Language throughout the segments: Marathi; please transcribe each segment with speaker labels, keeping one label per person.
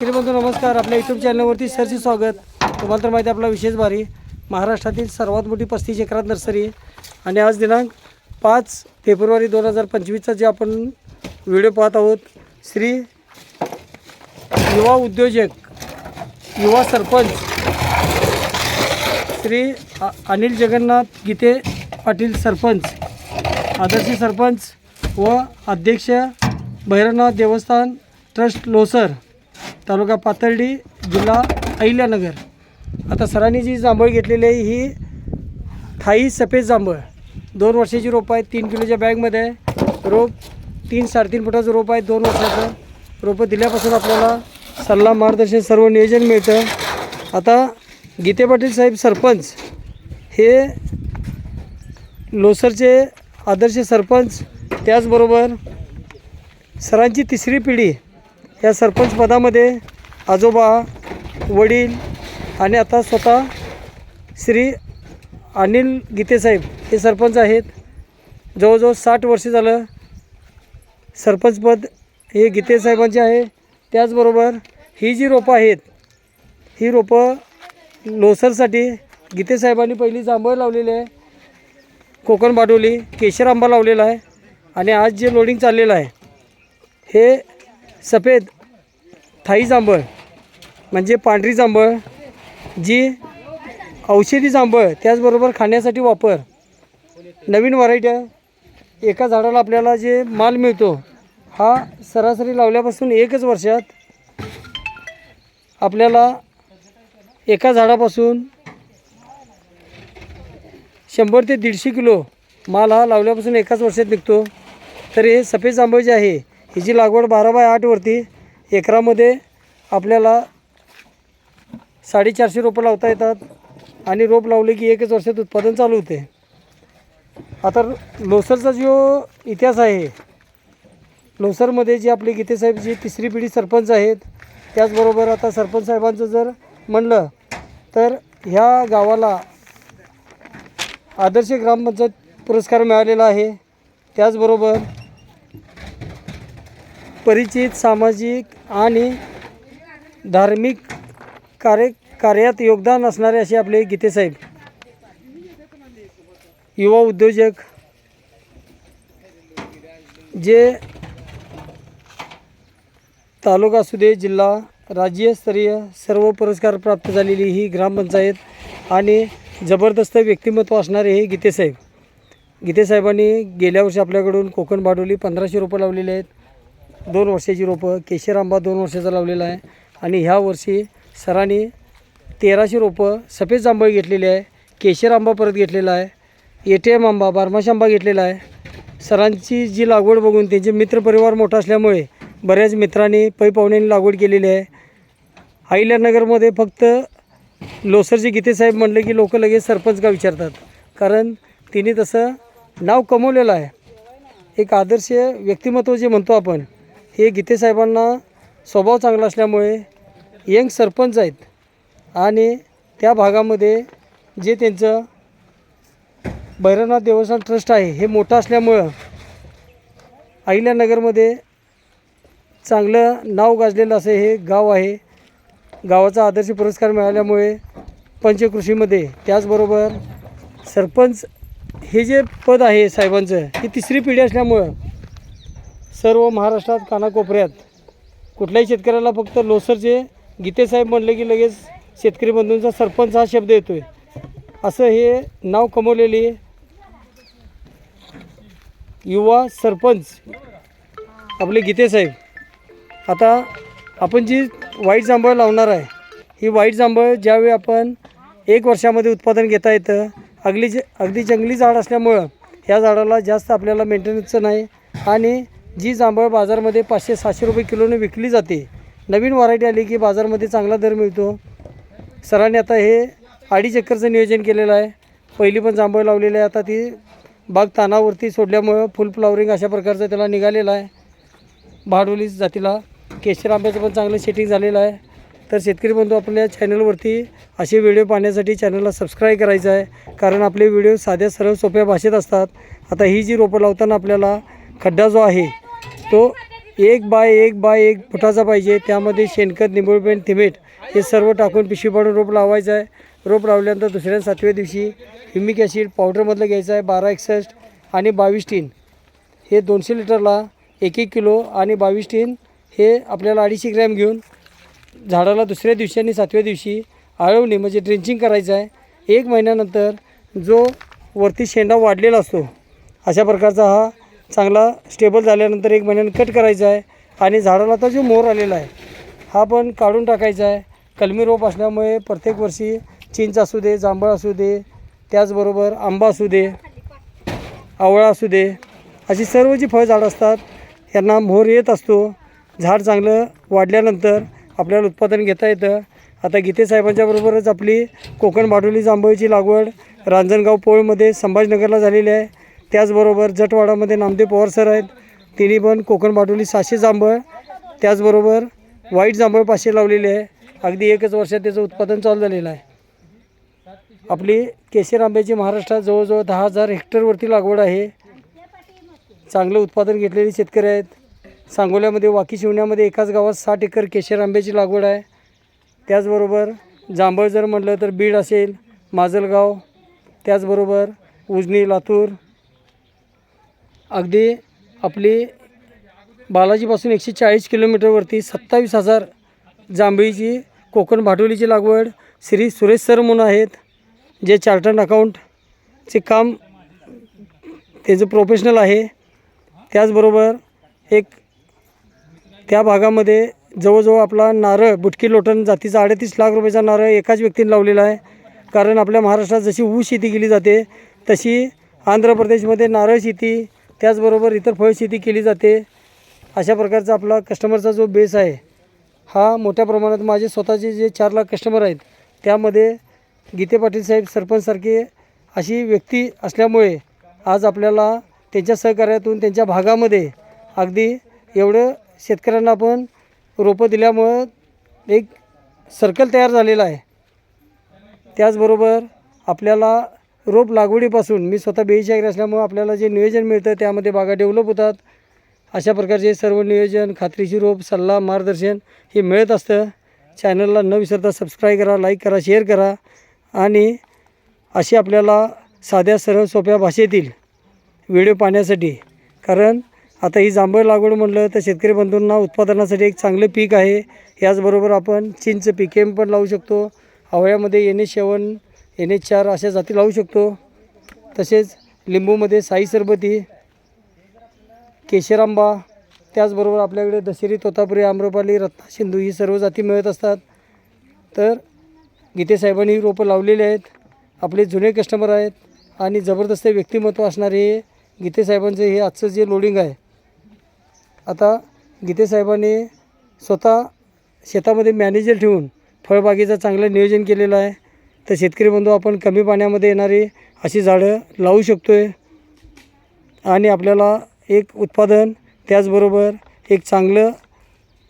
Speaker 1: बंधू नमस्कार. आपल्या यूट्यूब चॅनलवरती सरचे स्वागत. तुम्हाला तर माहिती आहे आपला विशेष भारी. महाराष्ट्रातील सर्वात मोठी पस्तीस एकरात नर्सरी. आहे. आणि आज दिनांक पाच फेब्रुवारी दोन हजार पंचवीसचा जे आपण व्हिडिओ पाहत आहोत श्री युवा उद्योजक युवा सरपंच श्री अनिल जगन्नाथ गीते पाटील सरपंच आदर्श सरपंच व अध्यक्ष भैरवनाथ देवस्थान ट्रस्ट लोसर. तालुका पाथर्डी जिल्हा अहिल्यानगर. आता सरांनी जी जांभळ घेतलेली आहे ही थाई सफेद जांभळ. दोन वर्षाची रोप आहे तीन किलोच्या बॅगमध्ये. आहे रोप तीन साडेतीन फुटाचं रोप आहे दोन वर्षाचं. रोपं दिल्यापासून आपल्याला सल्ला मार्गदर्शन सर्व नियोजन मिळतं. आता गीते पाटील साहेब सरपंच. हे लोसरचे आदर्श सरपंच. त्याचबरोबर सरांची तिसरी पिढी. या सरपंच पदामध्ये आजोबा वडील आणि आता स्वतः श्री अनिल गीतेसाहेब हे सरपंच आहेत. जवळजवळ साठ वर्ष झालं सरपंचपद हे गीतेसाहेबांचे आहे. त्याचबरोबर ही जी रोपं आहेत ही रोपं लोसरसाठी गीतेसाहेबांनी पहिली जांभळ लावलेली आहे. कोकण बाडोली केशर आंबा लावलेला आहे आणि आज जे लोडिंग चाललेलं आहे हे सफेद थाई जांभळ म्हणजे पांढरी जांभळ जी औषधी जांभळ त्याचबरोबर खाण्यासाठी वापर. नवीन व्हरायटी एका झाडाला आपल्याला जे माल मिळतो हा सरासरी लावल्यापासून एकच वर्षात आपल्याला एका झाडापासून शंभर ते दीडशे किलो माल हा लावल्यापासून एकाच वर्षात निघतो. तर हे सफेद जांभळ जे आहे हिची लागवड बारा बाय आठवरती एकरामध्ये आपल्याला साडेचारशे रोपं लावता येतात आणि रोप लावले की एकच वर्षात उत्पादन चालू होते. आता लोसरचा जो इतिहास आहे लोसरमध्ये जे आपले गीतेसाहेब जी तिसरी पिढी सरपंच आहेत त्याचबरोबर आता सरपंच साहेबांचं जर म्हणलं तर ह्या गावाला आदर्श ग्रामपंचायत पुरस्कार मिळालेला आहे. त्याचबरोबर परिचित सामाजिक आणि धार्मिक कार्य कार्यात योगदान असणारे असे आपले गीतेसाहेब युवा उद्योजक जे तालुका असू दे जिल्हा राज्यस्तरीय सर्व पुरस्कार प्राप्त झालेली ही ग्रामपंचायत आणि जबरदस्त व्यक्तिमत्व असणारे हे गीतेसाहेब गीतेसाहेबांनी गेल्या वर्षी आपल्याकडून कोकण बाडोली पंधराशे रुपये लावलेले आहेत. दोन वर्षाची रोपं केशर आंबा दोन वर्षाचा लावलेला आहे. आणि ह्या वर्षी सरांनी तेराशे रोपं सफेद जांभळ घेतलेली आहे केशर आंबा परत घेतलेला आहे ए टी एम आंबा बारमाश आंबा घेतलेला आहे. सरांची जी लागवड बघून त्यांचे मित्रपरिवार मोठा असल्यामुळे बऱ्याच मित्रांनी पै पाहुण्यांनी लागवड केलेली आहे. अहिल्यानगरमध्ये फक्त लोसरचे गीतेसाहेब म्हणले की लोक लगेच सरपंच का विचारतात. कारण तिने तसं नाव कमवलेलं आहे. एक आदर्श व्यक्तिमत्व जे म्हणतो आपण हे गीतेसाहेबांना स्वभाव चांगला असल्यामुळे यंग सरपंच आहेत आणि त्या भागामध्ये जे त्यांचं भैरवनाथ देवस्थान ट्रस्ट आहे हे मोठं असल्यामुळं अहिल्यानगरमध्ये चांगलं नाव गाजलेलं असं हे गाव आहे. गावाचा आदर्श पुरस्कार मिळाल्यामुळे पंचकृषीमध्ये त्याचबरोबर सरपंच हे जे पद आहे साहेबांचं ही तिसरी पिढी असल्यामुळं सर्व महाराष्ट्रात कानाकोपऱ्यात. कुठल्याही शेतकऱ्याला फक्त लोसरचे गीतेसाहेब म्हणले की लगेच शेतकरी बंधूंचा सरपंच हा शब्द येतो आहे असं हे नाव कमवलेले युवा सरपंच आपले गीतेसाहेब आता आपण जी वाईट जांभळ लावणार आहे ही वाईट जांभळ ज्यावेळी आपण एक वर्षामध्ये उत्पादन घेता येतं अगदी ज अगदी जंगली झाड असल्यामुळं ह्या झाडाला जास्त आपल्याला मेंटेनन्सचं नाही आणि जी जांभळ बाजारमध्ये पाचशे सहाशे रुपये किलोने विकली जाते. नवीन व्हरायटी आली की बाजारमध्ये चांगला दर मिळतो. सरांनी आता हे अडीच एकरचं नियोजन केलेलं आहे. पहिली पण जांभळ लावलेली आहे. आता ती बाग तानावरती सोडल्यामुळं फुल फ्लावरिंग अशा प्रकारचं त्याला निघालेलं आहे. भाडोली जातीला केशर आंब्याचं पण चांगलं सेटिंग झालेलं आहे. तर शेतकरी बंधू आपल्या चॅनलवरती असे व्हिडिओ पाहण्यासाठी चॅनलला सबस्क्राईब करायचं आहे. कारण आपले व्हिडिओ साध्या सरळ सोप्या भाषेत असतात. आता ही जी रोपं लावताना आपल्याला खड्डा जो आहे तो एक बाय एक बाय एक फुटाचा पाहिजे. त्यामध्ये शेणखत निंबूळपेंट थिमेट हे सर्व टाकून पिशवी पाडून रोप लावायचं आहे. रोप लावल्यानंतर दुसऱ्या सातव्या दिवशी ह्युमिक ॲसिड पावडरमधलं घ्यायचं आहे. बारा एकसष्ट आणि बावीस टीन हे दोनशे लिटरला एक एक किलो आणि बावीस टीन हे आपल्याला अडीचशे ग्रॅम घेऊन झाडाला दुसऱ्या दिवशी आणि सातव्या दिवशी आळवणे म्हणजे ड्रिंचिंग करायचं आहे. एक महिन्यानंतर जो वरती शेंडा वाढलेला असतो अशा प्रकारचा हा चांगला स्टेबल झाल्यानंतर एक महिन्यानं कट करायचा आहे. आणि झाडाला आता जो मोर आलेला आहे हा पण काढून टाकायचा आहे. कलमी रोप असल्यामुळे प्रत्येक वर्षी चिंच असू दे जांभळ असू दे त्याचबरोबर आंबा असू दे आवळा असू दे अशी सर्व जी फळझाडं असतात यांना मोहर येत असतो. झाड चांगलं वाढल्यानंतर आपल्याला उत्पादन घेता येतं. आता गीते साहेबांच्याबरोबरच आपली कोकण बाडोली जांभळीची लागवड रांजणगाव पोळमध्ये संभाजीनगरला झालेली आहे. त्याचबरोबर जटवाडामध्ये नामदेव पवार सर आहेत. तिन्ही पण कोकण बाडोली सहाशे जांभळ. त्याचबरोबर व्हाईट जांभळ पाचशे लावलेले आहे. अगदी एकच वर्षात त्याचं उत्पादन चालू झालेलं आहे. आपली केशर आंब्याची महाराष्ट्रात जवळजवळ दहा हजार हेक्टरवरती लागवड आहे. चांगलं उत्पादन घेतलेले शेतकरी आहेत. सांगोल्यामध्ये वाकी शिवण्यामध्ये एकाच गावात साठ एकर केशर आंब्याची लागवड आहे. त्याचबरोबर जांभळ जर म्हटलं तर बीड असेल माजलगाव त्याचबरोबर उजनी लातूर अगदी आपली बालाजीपासून एकशे चाळीस किलोमीटरवरती सत्तावीस हजार जांभळीची कोकण भाटोलीची लागवड श्री सुरेश सर म्हणून आहेत जे चार्टर्ड अकाउंटचे काम त्याचं प्रोफेशनल आहे. त्याचबरोबर एक त्या भागामध्ये जवळजवळ आपला नारळ बुटकी लोटण जातीचा अडतीस लाख रुपयाचा नारळ एकाच व्यक्तीने लावलेला आहे. कारण आपल्या महाराष्ट्रात जशी ऊस शेती केली जाते तशी आंध्र प्रदेशमध्ये नारळ शेती त्याचबरोबर इतर फळ शेती केली जाते. अशा प्रकारचा आपला कस्टमरचा जो बेस आहे हा मोठ्या प्रमाणात माझे स्वतःचे जे चार लाख कस्टमर आहेत त्यामध्ये गीते पाटील साहेब सरपंचसारखे अशी व्यक्ती असल्यामुळे आज आपल्याला त्यांच्या सहकार्यातून त्यांच्या भागामध्ये अगदी एवढं शेतकऱ्यांना आपण रोपं दिल्यामुळं एक सर्कल तयार झालेला आहे. त्याचबरोबर आपल्याला रोप लागवडीपासून मी स्वतः बेईशागरी असल्यामुळं आपल्याला जे नियोजन मिळतं त्यामध्ये बागा डेव्हलप होतात. अशा प्रकारचे सर्व नियोजन खात्रीशी रोप सल्ला मार्गदर्शन हे मिळत असतं. चॅनलला न विसरता सबस्क्राईब करा लाईक करा शेअर करा आणि अशी आपल्याला साध्या सरळ सोप्या भाषेतील व्हिडिओ पाहण्यासाठी. कारण आता ही जांभळ लागवड म्हटलं तर शेतकरी बंधूंना उत्पादनासाठी एक चांगलं पीक आहे. याचबरोबर आपण चिंच पिके पण लावू शकतो. आवळ्यामध्ये येणे शेवण एन एच चार अशा जाती लावू शकतो. तसेच लिंबूमध्ये साई सरबती केशर आंबा त्याचबरोबर आपल्याकडे दशेरी तोतापुरी आम्रपाली रत्ना सिंधू ही सर्व जाती मिळत असतात. तर गीतेसाहेबांनी ही रोपं लावलेली आहेत. आपले जुने कस्टमर आहेत आणि जबरदस्त व्यक्तिमत्व असणारे हे गीतेसाहेबांचं हे आजचं जे लोडिंग आहे. आता गीतेसाहेबांनी स्वतः शेतामध्ये मॅनेजर ठेवून फळबागेचं चांगलं नियोजन केलेलं आहे. तर शेतकरी बंधू आपण कमी पाण्यामध्ये येणारी अशी झाडं लावू शकतो आहे आणि आपल्याला एक उत्पादन त्याचबरोबर एक चांगलं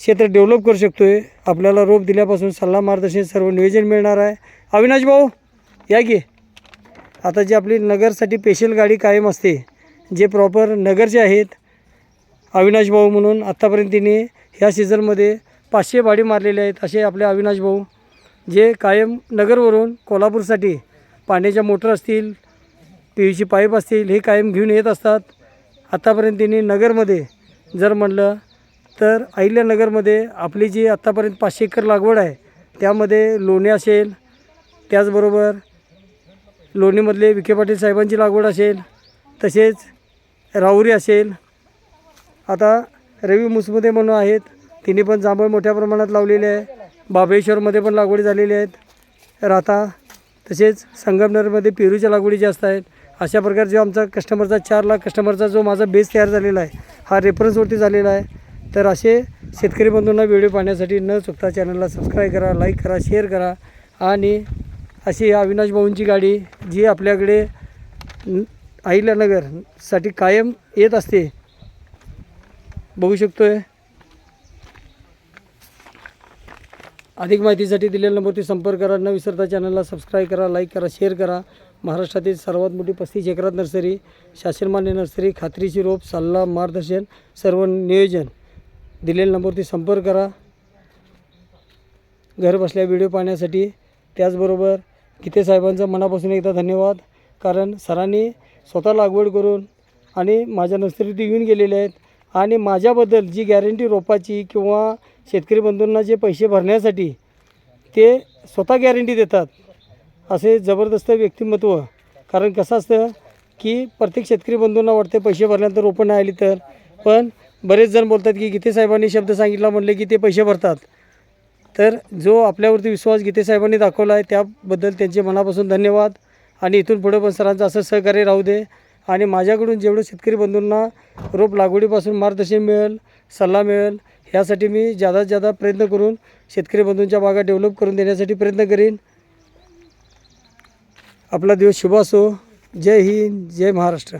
Speaker 1: क्षेत्र डेव्हलप करू शकतो आहे आपल्याला रोप दिल्यापासून सल्ला मार्गदर्शन सर्व नियोजन मिळणार आहे. अविनाश भाऊ या की. आता जी आपली नगरसाठी स्पेशल गाडी कायम असते जे प्रॉपर नगरचे आहेत. अविनाश भाऊ म्हणून आत्तापर्यंत तिने ह्या सीझनमध्ये पाचशे भाडी मारलेले आहेत असे आपले अविनाश भाऊ जे कायम नगरवरून कोल्हापूरसाठी पाण्याच्या मोटर असतील पी व्ही सी पाईप असतील हे कायम घेऊन येत असतात. आत्तापर्यंत तिने नगरमध्ये जर म्हणलं तर अहिल्यानगरमध्ये आपली जी आत्तापर्यंत पाचशे एकर लागवड आहे त्यामध्ये लोणी असेल त्याचबरोबर लोणीमधले विखे पाटील साहेबांची लागवड असेल तसेच राहुरी असेल. आता रवी मुसमुदे म्हणून आहेत तिने पण जांभळ मोठ्या प्रमाणात लावलेले आहे. बाबळेश्वरमध्ये पण लागवडी झालेली आहेत. राता तसेच संगमनेरमध्ये पेरूच्या लागवडी जास्त आहेत. अशा प्रकारे जो आमचा कस्टमरचा चार लाख कस्टमरचा जो माझा बेस तयार झालेला आहे हा रेफरन्सवरती झालेला आहे. तर असे शेतकरी बंधूंना व्हिडिओ पाहण्यासाठी न चुकता चॅनलला सबस्क्राईब करा लाईक करा शेअर करा. आणि अशी अविनाश भाऊंची गाडी जी आपल्याकडे अहिल्यानगरसाठी कायम येत असते. बघू शकतो आहे अधिक माहितीसाठी दिलेल्या नंबरवरती संपर्क करा. न विसरता चॅनलला सबस्क्राईब करा लाईक करा शेअर करा. महाराष्ट्रातील सर्वात मोठी पस्तीस एकरात नर्सरी शासनमान्य नर्सरी खात्रीची रोप सल्ला मार्गदर्शन सर्व नियोजन दिलेल्या नंबरवरती संपर्क करा. घर बसल्या व्हिडिओ पाहण्यासाठी त्याचबरोबर गीते साहेबांचं मनापासून एकदा धन्यवाद. कारण सरांनी स्वतः लागवड करून आणि माझ्या नर्सरीत येऊन गेलेले आहेत. आणि माझ्याबद्दल जी गॅरंटी रोपाची किंवा शेतकरी बंधूंना जे पैसे भरण्यासाठी ते स्वतः गॅरंटी देतात असे जबरदस्त व्यक्तिमत्व. कारण कसं असतं की प्रत्येक शेतकरी बंधूंना वाटते पैसे भरल्यानंतर रोपं नाही आली तर. पण बरेच जण बोलतात की गीते साहेबांनी शब्द सांगितला म्हणले की ते पैसे भरतात. तर जो आपल्यावरती विश्वास गीते साहेबांनी दाखवला आहे त्याबद्दल त्यांचे मनापासून धन्यवाद. आणि इथून पुढे पण सरांचं असं सहकार्य राहू दे. आणि माझ्याकडून जेवढं शेतकरी बंधूंना रोप लागवडीपासून मार्गदर्शन मिळेल सल्ला मिळेल ह्यासाठी मी जादात जादा प्रयत्न करून शेतकरी बंधूंच्या बागा डेव्हलप करून देण्यासाठी प्रयत्न करीन. आपला दिवस शुभ असो. जय हिंद जय महाराष्ट्र.